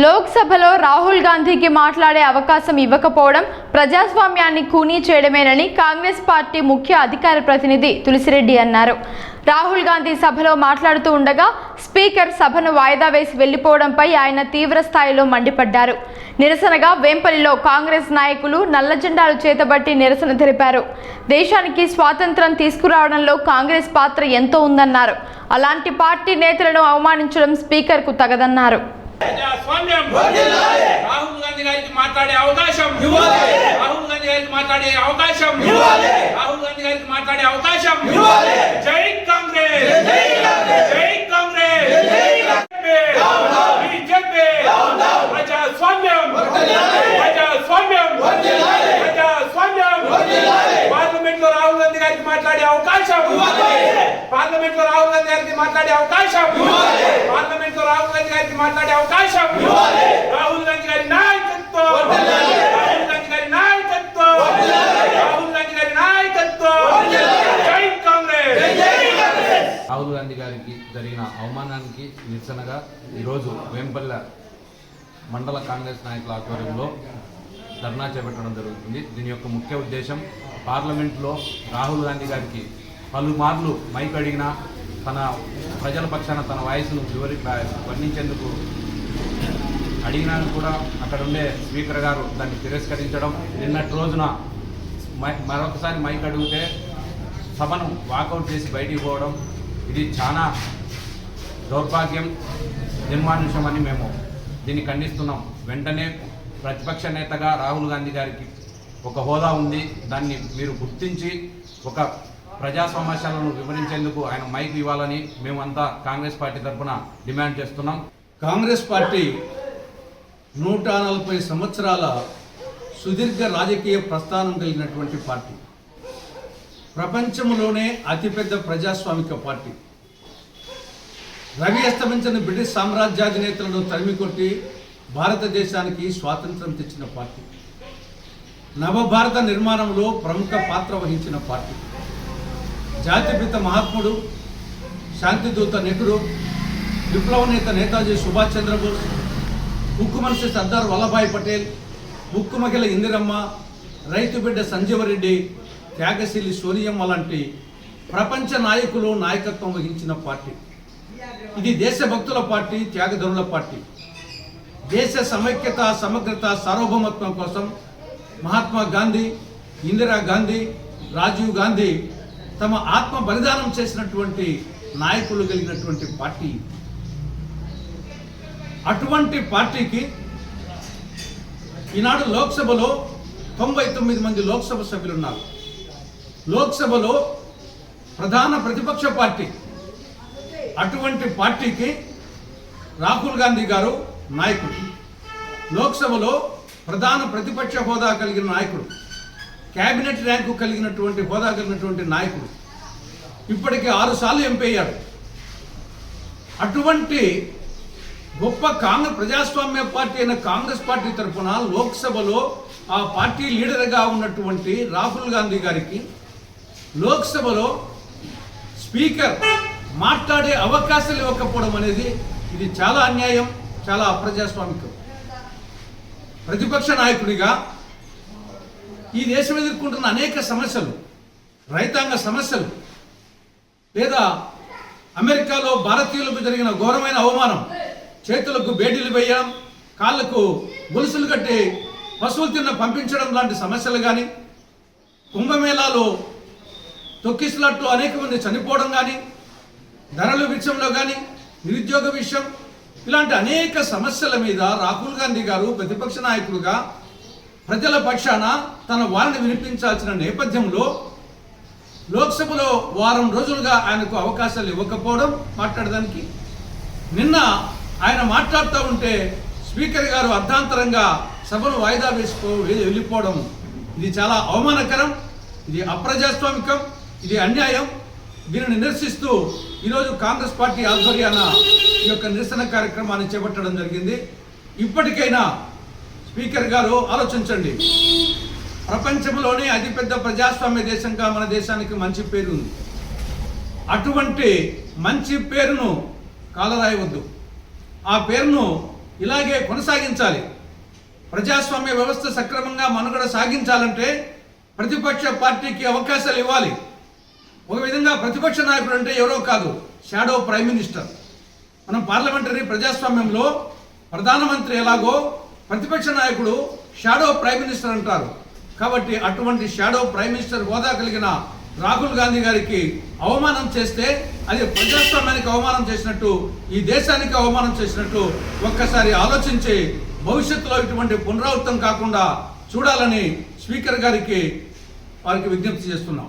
లోక్సభలో రాహుల్ గాంధీకి మాట్లాడే అవకాశం ఇవ్వకపోవడం ప్రజాస్వామ్యాన్ని కూనీ చేయడమేనని కాంగ్రెస్ పార్టీ ముఖ్య అధికార ప్రతినిధి తులసిరెడ్డి అన్నారు. రాహుల్ గాంధీ సభలో మాట్లాడుతూ ఉండగా స్పీకర్ సభను వాయిదా వేసి వెళ్ళిపోవడంపై ఆయన తీవ్ర స్థాయిలో మండిపడ్డారు. నిరసనగా వేంపల్లిలో కాంగ్రెస్ నాయకులు నల్ల జెండాలు చేతబట్టి నిరసన తెలిపారు. దేశానికి స్వాతంత్రం తీసుకురావడంలో కాంగ్రెస్ పాత్ర ఎంతో ఉందన్నారు. అలాంటి పార్టీ నేతలను అవమానించడం స్పీకర్కు తగదన్నారు. రాహుల్ గాంధీ గారికి మాట్లాడే అవకాశం. రాహుల్ గాంధీ గారికి మాట్లాడే అవకాశం. రాహుల్ గాంధీ గారికి మాట్లాడే అవకాశం. జై కాంగ్రెస్. జై కాంగ్రెస్ బీజేపీ ప్రజాస్వామ్యం ప్రజాస్వామ్యం ప్రజాస్వామ్యం పార్లమెంట్లో రాహుల్ గాంధీ గారికి మాట్లాడే అవకాశం. పార్లమెంట్లో రాహుల్ గాంధీ గారికి మాట్లాడే అవకాశం. పార్లమెంట్లో రాహుల్ గాంధీ గారికి మాట్లాడే అవకాశం. రాహుల్ గాంధీ గారి నాయకత్వం. రాహుల్ గాంధీ గారి నాయకత్వం. రాహుల్ గాంధీ గారి నాయకత్వం. జై కాంగ్రెస్. రాహుల్ గాంధీ గారికి జరిగిన అవమానానికి నిరసనగా ఈరోజు వేంపల్లె మండల కాంగ్రెస్ నాయకుల ఆధ్వర్యంలో ధర్నా చేపట్టడం జరుగుతుంది. దీని యొక్క ముఖ్య ఉద్దేశం పార్లమెంట్లో రాహుల్ గాంధీ గారికి పలుమార్లు మైక్ అడిగిన తన ప్రజల పక్షాన తన వాయిస్ను వివరి వర్ణించేందుకు అడిగినా కూడా అక్కడ ఉండే స్పీకర్ గారు దాన్ని తిరస్కరించడం. నిన్నటి రోజున మై- మరొకసారి మైక్ అడిగితే సభను వాకౌట్ చేసి బయటికి పోవడం ఇది చాలా దౌర్భాగ్యం నిర్మానుష్యమని మేము దీన్ని ఖండిస్తున్నాం. వెంటనే ప్రతిపక్ష నేతగా రాహుల్ గాంధీ గారికి ఒక హోదా ఉంది. దాన్ని మీరు గుర్తించి ఒక ప్రజా సమస్యలను వివరించేందుకు ఆయన మైక్ ఇవ్వాలని మేమంతా కాంగ్రెస్ పార్టీ తరఫున డిమాండ్ చేస్తున్నాం. కాంగ్రెస్ పార్టీ నూట నలభై సంవత్సరాల సుదీర్ఘ రాజకీయ ప్రస్థానం కలిగినటువంటి పార్టీ. ప్రపంచంలోనే అతిపెద్ద ప్రజాస్వామిక పార్టీ. రవి అస్తమించిన బ్రిటిష్ సామ్రాజ్యాధినేతలను తరిమికొట్టి భారతదేశానికి స్వాతంత్రం తెచ్చిన పార్టీ. నవభారత నిర్మాణంలో ప్రముఖ పాత్ర వహించిన పార్టీ. జాతిపిత మహాత్ముడు శాంతిదూత నెహ్రూ విప్లవ నేత నేతాజీ సుభాష్ చంద్రబోస్ ఉక్కు మనిషి సర్దార్ వల్లభాయ్ పటేల్ ఉక్కు మహిళ ఇందిరమ్మ రైతు బిడ్డ సంజీవరెడ్డి త్యాగశీలి సోనియమ్మ లాంటి ప్రపంచ నాయకులు నాయకత్వం వహించిన పార్టీ. ఇది దేశభక్తుల పార్టీ త్యాగధనుల పార్టీ. దేశ సమైక్యత సమగ్రత సార్వభౌమత్వం కోసం మహాత్మా గాంధీ ఇందిరా గాంధీ రాజీవ్ గాంధీ తమ ఆత్మ బలిదానం చేసినటువంటి నాయకులు కలిగినటువంటి పార్టీ. అటువంటి పార్టీకి ఈనాడు లోక్సభలో తొంభై తొమ్మిది మంది లోక్సభ సభ్యులు ఉన్నారు లోక్సభలో ప్రధాన ప్రతిపక్ష పార్టీ. అటువంటి పార్టీకి రాహుల్ గాంధీ గారు నాయకుడు లోక్సభలో ప్రధాన ప్రతిపక్ష హోదా కలిగిన నాయకుడు. క్యాబినెట్ ర్యాంకు కలిగినటువంటి హోదా కలిగినటువంటి నాయకుడు. ఇప్పటికే ఆరుసార్లు ఎంపీ అయ్యాడు. అటువంటి గొప్ప కాంగ్రెస్ ప్రజాస్వామ్య పార్టీ అయిన కాంగ్రెస్ పార్టీ తరఫున లోక్సభలో ఆ పార్టీ లీడర్గా ఉన్నటువంటి రాహుల్ గాంధీ గారికి లోక్సభలో స్పీకర్ మాట్లాడే అవకాశాలు ఇవ్వకపోవడం అనేది ఇది చాలా అన్యాయం చాలా అప్రజాస్వామికం. ప్రతిపక్ష నాయకుడిగా ఈ దేశం ఎదుర్కొంటున్న అనేక సమస్యలు రైతాంగ సమస్యలు లేదా అమెరికాలో భారతీయులకు జరిగిన ఘోరమైన అవమానం చేతులకు బేటీలు వేయడం కాళ్ళకు గొలుసులు కట్టి పశువులు తిన్న పంపించడం లాంటి సమస్యలు కానీ కుంభమేళాలో తొక్కిసలాట్లో అనేక మంది చనిపోవడం కానీ ధరల విషయంలో కానీ నిరుద్యోగ విషయం ఇలాంటి అనేక సమస్యల మీద రాహుల్ గాంధీ గారు ప్రతిపక్ష నాయకులుగా ప్రజల పక్షాన తన వారిని వినిపించాల్సిన నేపథ్యంలో లోక్సభలో వారం రోజులుగా ఆయనకు అవకాశాలు ఇవ్వకపోవడం మాట్లాడడానికి నిన్న ఆయన మాట్లాడుతూ ఉంటే స్పీకర్ గారు అర్ధాంతరంగా సభను వాయిదా వేసుకో వెళ్ళిపోవడం. ఇది చాలా అవమానకరం ఇది అప్రజాస్వామికం ఇది అన్యాయం. దీనిని నిరసిస్తూ ఈరోజు కాంగ్రెస్ పార్టీ ఆధ్వర్యాన ఈ యొక్క నిరసన కార్యక్రమాన్ని చేపట్టడం జరిగింది. ఇప్పటికైనా స్పీకర్ గారు ఆలోచించండి. ప్రపంచంలోనే అతిపెద్ద ప్రజాస్వామ్య దేశంగా మన దేశానికి మంచి పేరు ఉంది అటువంటి మంచి పేరును కాలరాయవద్దు. ఆ పేరును ఇలాగే కొనసాగించాలి. ప్రజాస్వామ్య వ్యవస్థ సక్రమంగా మనుగడ సాగించాలంటే ప్రతిపక్ష పార్టీకి అవకాశాలు ఇవ్వాలి. ఒక విధంగా ప్రతిపక్ష నాయకుడు అంటే ఎవరో కాదు షాడో ప్రైమ్ మినిస్టర్. మనం పార్లమెంటరీ ప్రజాస్వామ్యంలో ప్రధానమంత్రి ఎలాగో ప్రతిపక్ష నాయకుడు షాడో ప్రైమ్ మినిస్టర్ అంటారు. కాబట్టి అటువంటి షాడో ప్రైమ్ మినిస్టర్ హోదా కలిగిన రాహుల్ గాంధీ గారికి అవమానం చేస్తే అది ప్రజాస్వామ్యానికి అవమానం చేసినట్టు ఈ దేశానికి అవమానం చేసినట్టు ఒక్కసారి ఆలోచించి భవిష్యత్తులో ఇటువంటి పునరావృతం కాకుండా చూడాలని స్పీకర్ గారికి వారికి విజ్ఞప్తి చేస్తున్నాం.